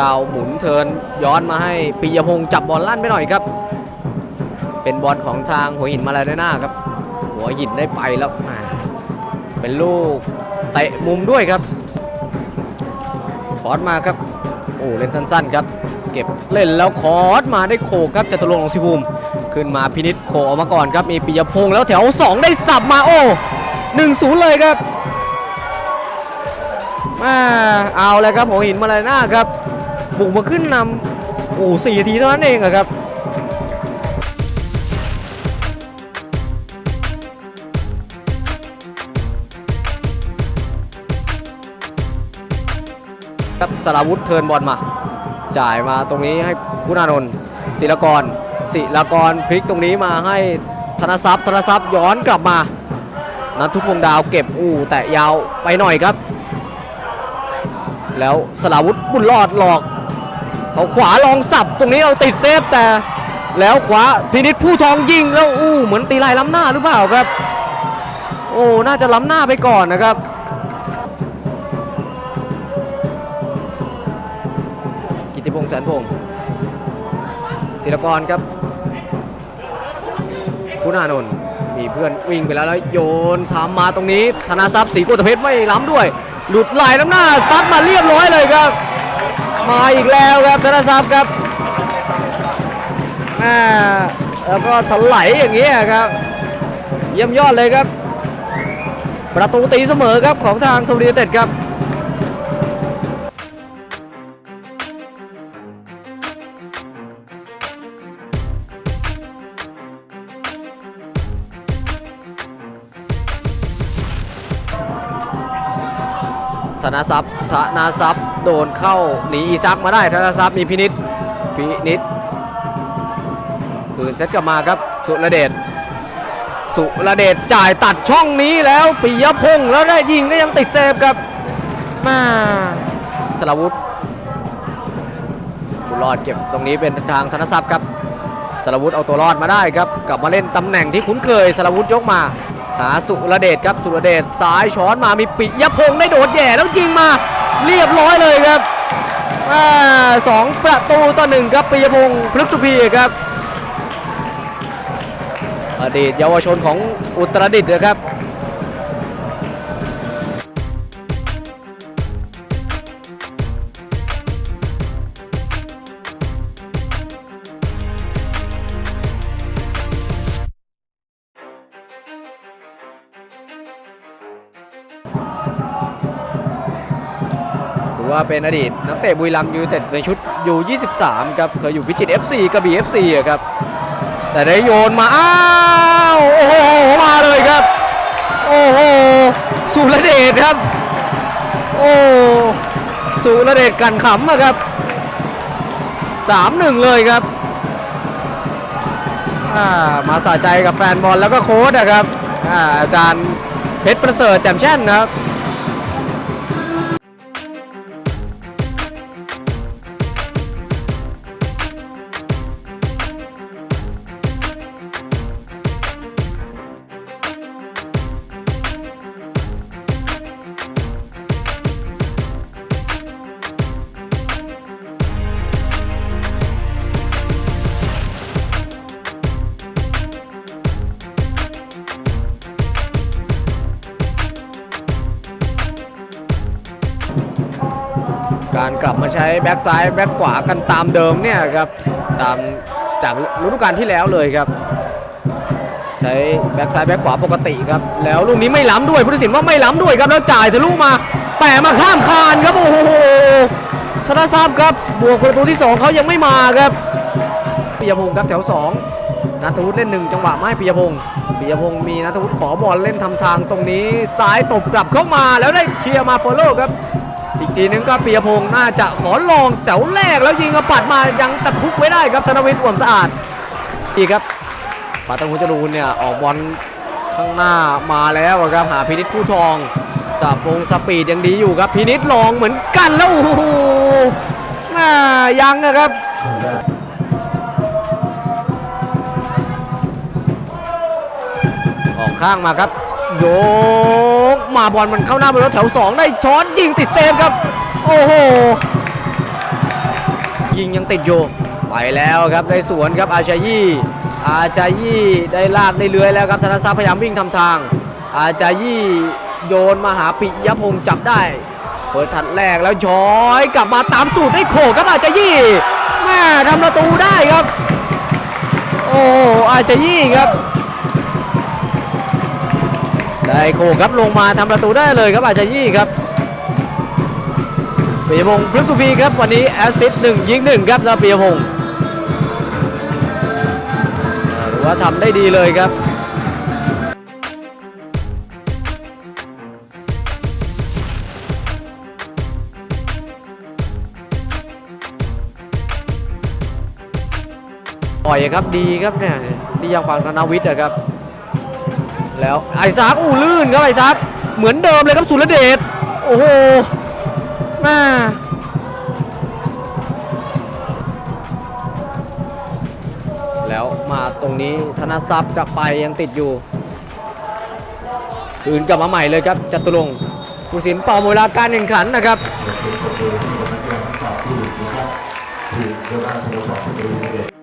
ดาวหมุนเทินย้อนมาให้ปิยพงษ์จับบอลลั่นไปหน่อยครับ เป็นบอลของทางหัวหินมาลายหน้าครับ หัวหินได้ไปแล้วม่เป็นลูกเตะมุมด้วยครับคอร์สมาครับโอ้เล่นสั้นๆครับ เก็บเล่นแล้วคอร์สมาได้โขกครับจตุรงค์ลงสิภูมิ ขึ้นมาพินิษโขกออกมาก่อนครับ มีปิยพงษ์แล้วแถว 2 ได้สับมาโอ้หนึ่งศูนย์เลยครับมาเอาเลยครับหัวหินมาเลยหน้าครับ บุกมาขึ้นนำโอ้สี่นาทีเท่านั้นเองอะครับครับสราวุธเทิร์นบอลมา จ่ายมาตรงนี้ให้คุณานนท์ศิลกรศิลกรพลิกตรงนี้มาให้ธนทรัพย์ธนทรัพย์ย้อนกลับมานัททุพงดาวเก็บอู้แตะยาวไปหน่อยครับ แล้วสราวุธบุญรอดหลอก เอาขวาลองสับตรงนี้เอาติดเซฟแต่ แล้วขวาพินิษผู้ทองยิงแล้วอู้เหมือนตีลายล้ำหน้าหรือเปล่าครับ โอ้น่าจะล้ำหน้าไปก่อนนะครับกิติพงษ์แสนพงศ์ศิลกรครับ คุณอานนท์มีเพื่อนวิ่งไปแล้วแล้วโยนทำมาตรงนี้ ธนาทรัพย์ศรีโกตเพชรไม่ล้ำด้วย หลุดไหลน้ำหน้าซัดมาเรียบร้อยเลยครับ มาอีกแล้วครับธนาทรัพย์ครับอ่าแล้วก็ถลายอย่างนี้ยครับ เยี่ยมยอดเลยครับ ประตูตีเสมอครับของทางทบุรีเต็ดครับธนทรัพย์ธนาทรัพย์ โดนเข้าหนีอีซักมาได้ธนทรัพย์มีพินิษพินิษคืนเซตกลับมาครับสุรเดชสุรเดชจ่ายตัดช่องนี้แล้วปิยพงษ์แล้วได้ยิงก็ยังติดเซฟครับมาธนวุฒิบุญรอดเก็บตรงนี้เป็นทางธนทรัพย์ครับสรวุฒิเอาตัวรอดมาได้ครับกลับมาเล่นตำแหน่งที่คุ้นเคยสรวุฒิยกมาหาสุรเดชครับสุรเดชซ้ายช้อนมามีปิยพงษ์ได้โดดแย่แล้วยิงมา เรียบร้อยเลยครับอสองประตูต่อหนึ่งครับปิยพงศ์พฤกษุพีครับ อดีตเยาวชนของอุตรดิตถ์นะครับือว่าเป็นอดีตนักเตะบุรีรัมย์ยูไนเต็ดในชุดยู23ครับเคยอยู่พิจิตร FC กระบี่ FC อะครับ แต่ได้โยนมาอ้าวโอ้โหมาเลยครับ โอ้โหสุรเดชครับ โอ้สุรเดชกันขำอะครับ3-1เลยครับอ่ามาสะใจกับแฟนบอลแล้วก็โค้ชนะครับอ่าอาจารย์เพชรประเสริฐแจ่มแช่นนะครับ การกลับมาใช้แบ็กซ้ายแบ็กขวากันตามเดิมเนี่ยครับตามจากฤดูกาลที่แล้วเลยครับ ใช้แบ็กซ้ายแบ็กขวาปกติครับแล้วลูกนี้ไม่ล้ำด้วยผู้ตัดสินว่าไม่ล้ำด้วยครับแล้วจ่ายทะลุมาแปะมาข้ามคานครับโอ้โหธนทรัพย์ครับบวกประตูที่ 2เขายังไม่มาครับปิยพงศ์ครับแถว2นัทวุฒิเล่นหนึ่งจังหวะไม่ปิยพงศ์ปิยพงศ์มีนัทวุฒิขอบอลเล่นทำทางตรงนี้ซ้ายตบกลับเข้ามาแล้วได้เคลียร์มาโฟโล่ครับ อีกทีนึงก็ปียพงศ์น่าจะขอลองแจ๋วแรกแล้วยิงกระปัดมายังตะคุบไว้ได้ครับธนวิทย์อ่วมสะอาดอีกครับปาตังหุจรูนเนี่ยออกบอลข้างหน้ามาแล้วครับหาพินิษผู้ทองสะพงสปีดยังดีอยู่ครับพินิษลองเหมือนกันแล้วโอ้โหน่ายังนะครับออกข้างมาครับโย มาบอลมันเข้าหน้าไปแล้วแถว 2 ได้ช้อนยิงติดเซฟครับ โอ้โห ยิงยังติดอยู่ไปแล้วครับได้สวนครับอาชายี่อาจายี่ได้ลากได้เลื้อยแล้วครับธนศัพย์พยายามวิ่งทำทาง อาจายี่โยนมาหาปิยพงศ์จับได้เปิดทัดแรกแล้วย้อยกลับมาตามสูตรได้โขกครับอาจายี่แม่ทำประตูได้ครับ โอ้อาจายี่ครับ ได้โขกครับลงมาทำประตูได้เลยครับอาจายี่ครับปิยพงศ์พฤษุพีครับวันนี้แอสซิสต์หนึ่งยิงหนึ่งครับสำหรับปิยพงศ์อ่าถือว่าทำได้ดีเลยครับปล่อยครับดีครับเนี่ยที่ยังฟังธนาวิทย์อะครับ แล้วไอซักอู้ลื่นครับไอซักเหมือนเดิมเลยครับสุรเดชโอ้โหแม่แล้วมาตรงนี้ธนทรัพย์จะไปยังติดอยู่คืนกลับมาใหม่เลยครับจตุรงค์ผู้สินเป่าหมดเวลาการแข่งขันนะครับคือเจ้าหน้าที่สโมสรประตูยูไนเต็ด